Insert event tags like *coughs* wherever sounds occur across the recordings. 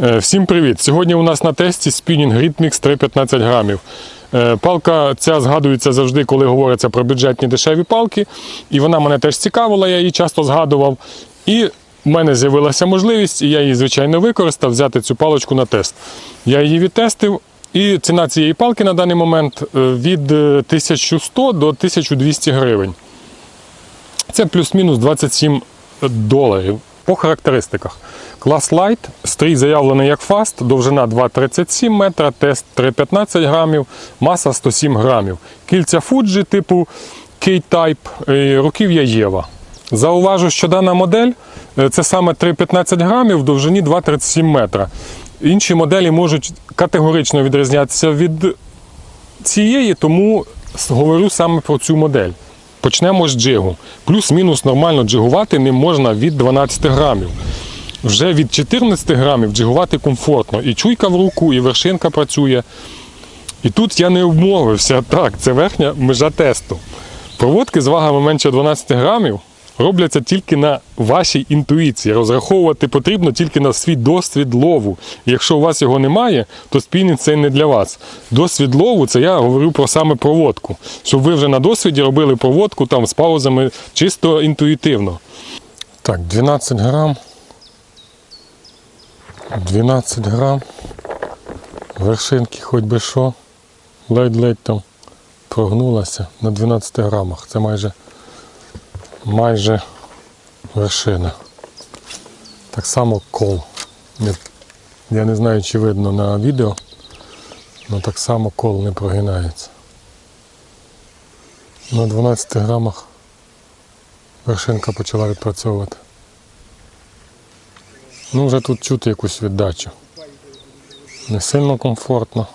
Е, Всім привіт! Сьогодні у нас на тесті спінінг Rhythmix 315 грамів. Е, Палка ця згадується завжди, коли говориться про бюджетні дешеві палки. І вона мене теж цікавила, я її часто згадував. І в мене з'явилася можливість, і я її, звичайно, використав взяти цю паличку на тест. Я її відтестив, і ціна цієї палки на даний момент е, від е, 1100 до 1200 гривень. Це плюс-мінус 27 доларів по характеристиках. Клас Light, стрій заявлений як фаст, довжина 2,37 метра, тест 3,15 грамів, маса 107 грамів. Кільця Fuji типу K-Type, і руків'я Єва. Зауважу, що дана модель е, це саме 3,15 грамів в довжині 2,37 метра. Інші моделі можуть категорично відрізнятися від цієї, тому говорю саме про цю модель. Почнемо з джигу. Плюс-мінус нормально джигувати не можна від 12 грамів. Вже від 14 грамів джигувати комфортно. І чуйка в руку, і вершинка працює. І тут я не обмовився. Так, це верхня межа тесту. Проводки з вагами менше 12 грамів робляться тільки на вашій інтуїції. Розраховувати потрібно тільки на свій досвід лову. Якщо у вас його немає, то спінінг це не для вас. Досвід лову це я говорю про саме проводку. Щоб ви вже на досвіді робили проводку там з паузами чисто інтуїтивно. Так, 12 грам. 12 грам. Вершинки хоч би що. Ледь-ледь там прогнулася на 12 грамах. Це майже майже вершина. Так само кол. Я не знаю, чи видно на відео, але так само кол не прогинається. На 12 грамах вершинка почала відпрацьовувати. Ну, вже тут чути якусь віддачу. Не сильно комфортно,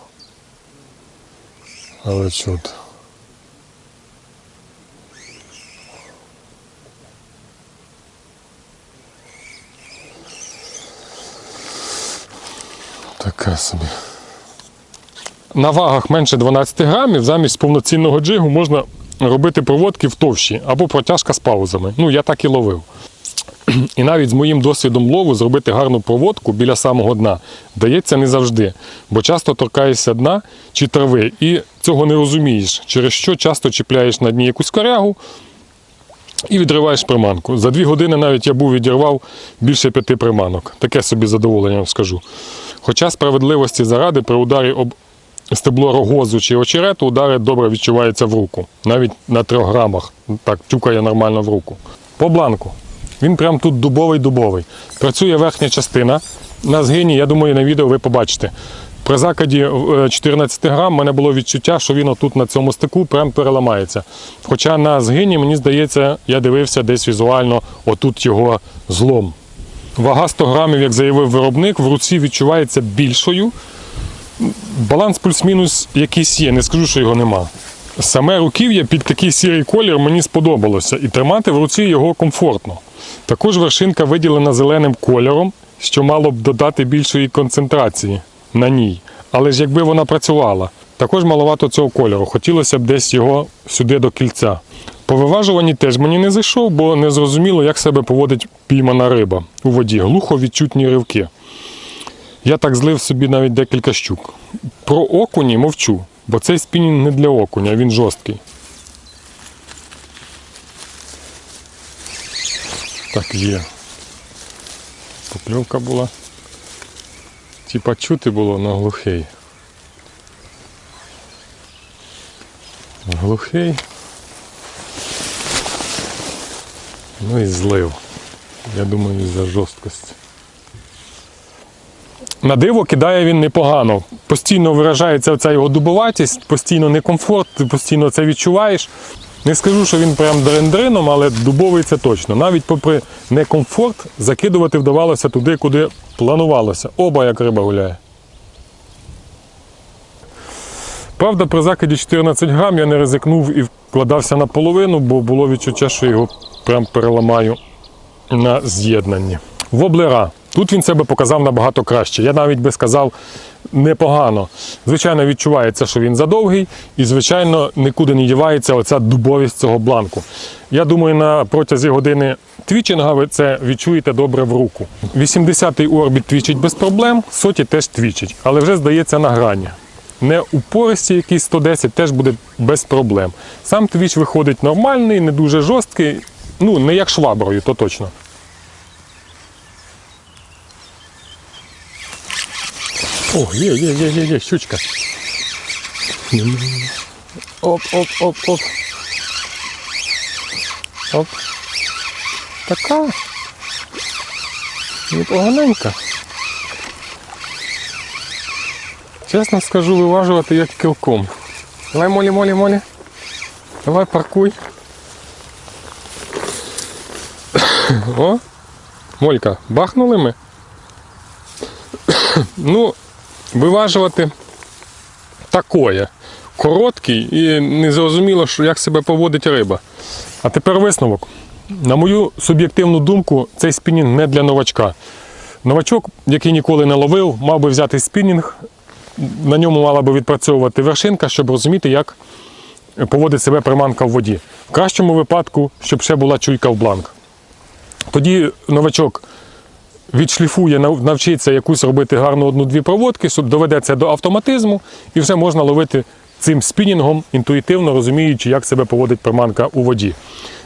але чути. Таке собі. На вагах менше 12 грамів замість повноцінного джигу можна робити проводки в товщі або протяжка з паузами. Ну, я так і ловив. І навіть з моїм досвідом лову зробити гарну проводку біля самого дна вдається не завжди, бо часто торкаєшся дна чи трави і цього не розумієш, через що часто чіпляєш на дні якусь корягу і відриваєш приманку. За дві години навіть я був відірвав більше п'яти приманок. Таке собі задоволення вам скажу. Хоча справедливості заради при ударі об стебло рогозу чи очерету удари добре відчуваються в руку. Навіть на трьох грамах. Так, тюкає нормально в руку. По бланку. Він прям тут дубовий-дубовий. Працює верхня частина. На згині, я думаю, на відео ви побачите. При закиді е, 14 грам в мене було відчуття, що він отут на цьому стику прям переламається. Хоча на згині, мені здається, я дивився десь візуально, отут його злом. Вага 100 грамів, як заявив виробник, в руці відчувається більшою. Баланс плюс-мінус якийсь є, не скажу, що його нема. Саме руків'я під такий сірий колір мені сподобалося, і тримати в руці його комфортно. Також вершинка виділена зеленим кольором, що мало б додати більшої концентрації на ній. Але ж якби вона працювала, також маловато цього кольору. Хотілося б десь його сюди до кільця. По виважуванні теж мені не зайшов, бо не зрозуміло, як себе поводить піймана риба у воді. Глухо відчутні ривки. Я так злив собі навіть декілька щук. Про окуні мовчу, бо цей спінінг не для окуня, він жорсткий. Так є. Покльовка була. Типа чути було на глухий. Глухий. Ну і злив. Я думаю, за жорсткості. На диво кидає він непогано. Постійно виражається оця його дубоватість, постійно некомфорт, ти постійно це відчуваєш. Не скажу, що він прям дрендрином, але дубовий це точно. Навіть попри некомфорт, закидувати вдавалося туди, куди планувалося. Оба як риба гуляє. Правда, при закиді 14 грам я не ризикнув і вкладався наполовину, бо було відчуття, що його прям переламаю на з'єднанні. Воблера Тут він себе показав набагато краще. Я навіть би сказав непогано. Звичайно, відчувається, що він задовгий, і, звичайно, нікуди не дівається оця дубовість цього бланку. Я думаю, на протязі години твічинга ви це відчуєте добре в руку. 80-й орбіт твічить без проблем, соті теж твічить, але вже здається на грані. Не упористі якийсь 110 теж буде без проблем. Сам твіч виходить нормальний, не дуже жорсткий, ну не як шваброю, то точно. О, є, є, є, є, є, щучка. Оп, оп, оп, оп. Оп. Така. Непоганенька. Чесно скажу, виважувати як кілком. Давай, молі, молі, молі. Давай паркуй. *laughs* О, Молька, бахнули ми. *coughs* Ну, виважувати такое. Короткий і не зрозуміло, що як себе поводить риба. А тепер висновок. На мою суб'єктивну думку, цей спінінг не для новачка. Новачок, який ніколи не ловив, мав би взяти спінінг, на ньому мала би відпрацьовувати вершинка, щоб розуміти, як поводить себе приманка в воді. В кращому випадку, щоб ще була чуйка в бланк. Тоді новачок відшліфує, навчиться якусь робити гарну одну-дві проводки, щоб доведеться до автоматизму, і вже можна ловити цим спінінгом, інтуїтивно розуміючи, як себе поводить приманка у воді.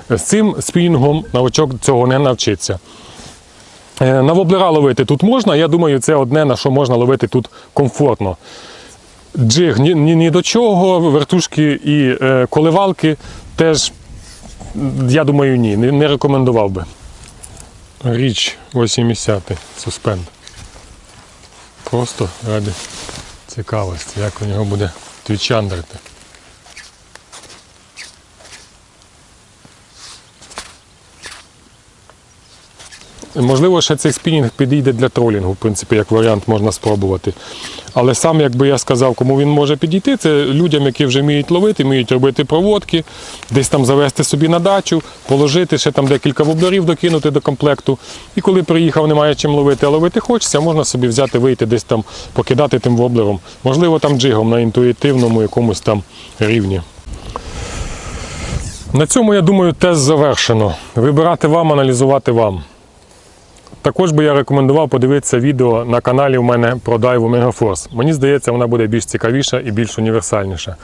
З цим спінінгом новачок цього не навчиться. Е, На воблера ловити тут можна, я думаю, це одне, на що можна ловити тут комфортно. Джиг ні, ні, ні до чого, вертушки і е, коливалки теж, я думаю, ні, не, не рекомендував би. Річ 80 суспенд. Просто ради цікавості, як у нього буде твічандрити. Можливо, ще цей спінінг підійде для тролінгу, в принципі, як варіант можна спробувати. Але сам, як би я сказав, кому він може підійти, це людям, які вже вміють ловити, вміють робити проводки, десь там завести собі на дачу, положити, ще там декілька воблерів докинути до комплекту. І коли приїхав, немає чим ловити, а ловити хочеться, можна собі взяти, вийти десь там, покидати тим воблером. Можливо, там джигом на інтуїтивному якомусь там рівні. На цьому, я думаю, тест завершено. Вибирати вам, аналізувати вам. Також би я рекомендував подивитися відео на каналі у мене про дайву Мегафорс. Мені здається, вона буде більш цікавіша і більш універсальніша.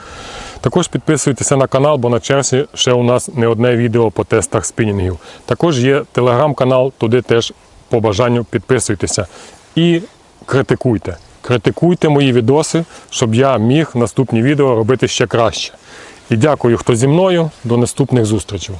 Також підписуйтеся на канал, бо на черзі ще у нас не одне відео по тестах спінінгів. Також є телеграм-канал, туди теж по бажанню підписуйтеся. І критикуйте. Критикуйте мої відоси, щоб я міг наступні відео робити ще краще. І дякую, хто зі мною. До наступних зустрічей.